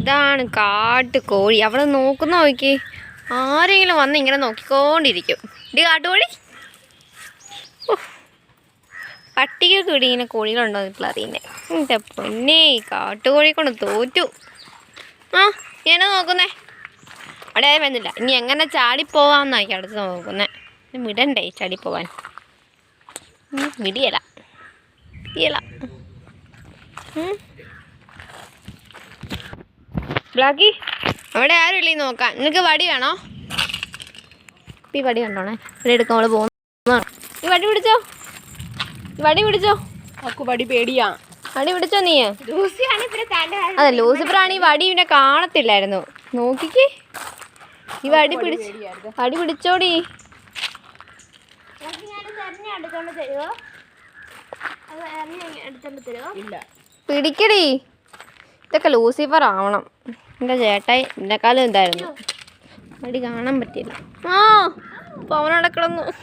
ഇതാണ് കാട്ടുകോഴി. അവിടെ നോക്കുന്ന നോക്കി ആരെങ്കിലും വന്ന് ഇങ്ങനെ നോക്കിക്കൊണ്ടിരിക്കും. ഇത് കാട്ടുകോഴി. പട്ടിക കൂടി ഇങ്ങനെ കോഴികളുണ്ടോ ഇപ്പോൾ അറിയുന്നേ. എന്റെ പൊന്നെ കാട്ടുകോഴി കൊണ്ട് തോറ്റു. ആ ഞാനാ നോക്കുന്നേ? അവിടെ വന്നില്ല ഇനി എങ്ങനെ ചാടിപ്പോവാന്നായിരിക്കും അടുത്ത് നോക്കുന്നേ. വിടണ്ടേ ചാടിപ്പോവാൻ വിടിയല വിടിയല ഉം. ബ്ലാക്കി അവിടെ ആരും ഇല്ലേ നോക്കാൻ നിനക്ക് വടി വേണോ? ഈ വടി കണ്ടോണേ. ഇവിടെ എടുക്കാൻ അവൾ പോകുന്നതാണ് ഈ വടി പിടിച്ചോ? ഈ വടി പിടിച്ചോ? അക്കു വടി പേടിയാ. വടി പിടിച്ചോ നീ? അതെ ലൂസിഫറാണ് ഈ വടി പിന്നെ കാണത്തില്ലായിരുന്നു. നോക്കിക്ക്. ഈ വടി പിടിച്ച് വടി പിടിച്ചോടി. പിടിക്കടി. ഇതൊക്കെ ലൂസിഫർ ആവണം. എന്റെ ചേട്ടായി എന്നെക്കാളും എന്തായിരുന്നു അടി കാണാൻ പറ്റില്ല ആ പവനടക്കണന്നു കിടന്നു.